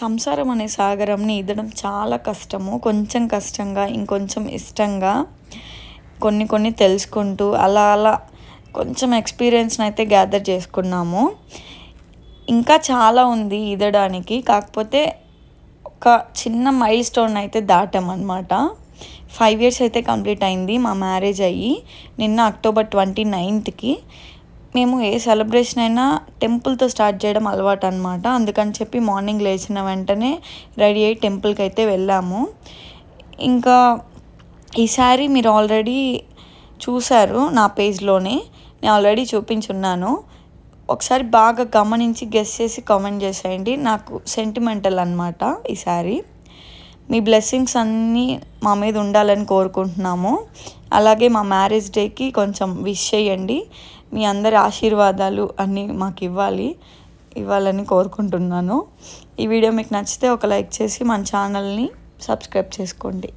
సంసారం అనే సాగరంని ఈదడం చాలా కష్టము. కొంచెం కష్టంగా ఇంకొంచెం ఇష్టంగా కొన్ని కొన్ని తెలుసుకుంటూ అలా అలా కొంచెం ఎక్స్పీరియన్స్ని అయితే గ్యాదర్ చేసుకున్నాము. ఇంకా చాలా ఉంది ఈదడానికి కాకపోతే ఒక చిన్న మైల్ స్టోన్ అయితే దాటామన్నమాట. ఫైవ్ ఇయర్స్ అయితే కంప్లీట్ అయింది మా మ్యారేజ్ అయ్యి. నిన్న అక్టోబర్ ట్వంటీ నైన్త్కి. మేము ఏ సెలబ్రేషన్ అయినా టెంపుల్తో స్టార్ట్ చేయడం అలవాటు అనమాట అందుకని చెప్పి మార్నింగ్ లేచిన వెంటనే రెడీ అయ్యి టెంపుల్కి అయితే వెళ్ళాము. ఇంకా ఈసారి మీరు ఆల్రెడీ చూశారు నా పేజ్లోనే నేను ఆల్రెడీ చూపించున్నాను. ఒకసారి బాగా గమనించి గెస్ చేసి కామెంట్ చేసేయండి. నాకు సెంటిమెంటల్ అనమాట ఈసారి మీ బ్లెస్సింగ్స్ అన్నీ మా మీద ఉండాలని కోరుకుంటున్నాము. అలాగే మా మ్యారేజ్ డేకి కొంచెం విష్ చేయండి. మీ అందరి ఆశీర్వాదాలు అన్నీ మాకు ఇవ్వాలి ఇవ్వాలని కోరుకుంటున్నాను. ఈ వీడియో మీకు నచ్చితే ఒక లైక్ చేసి మన ఛానల్ని సబ్స్క్రైబ్ చేసుకోండి.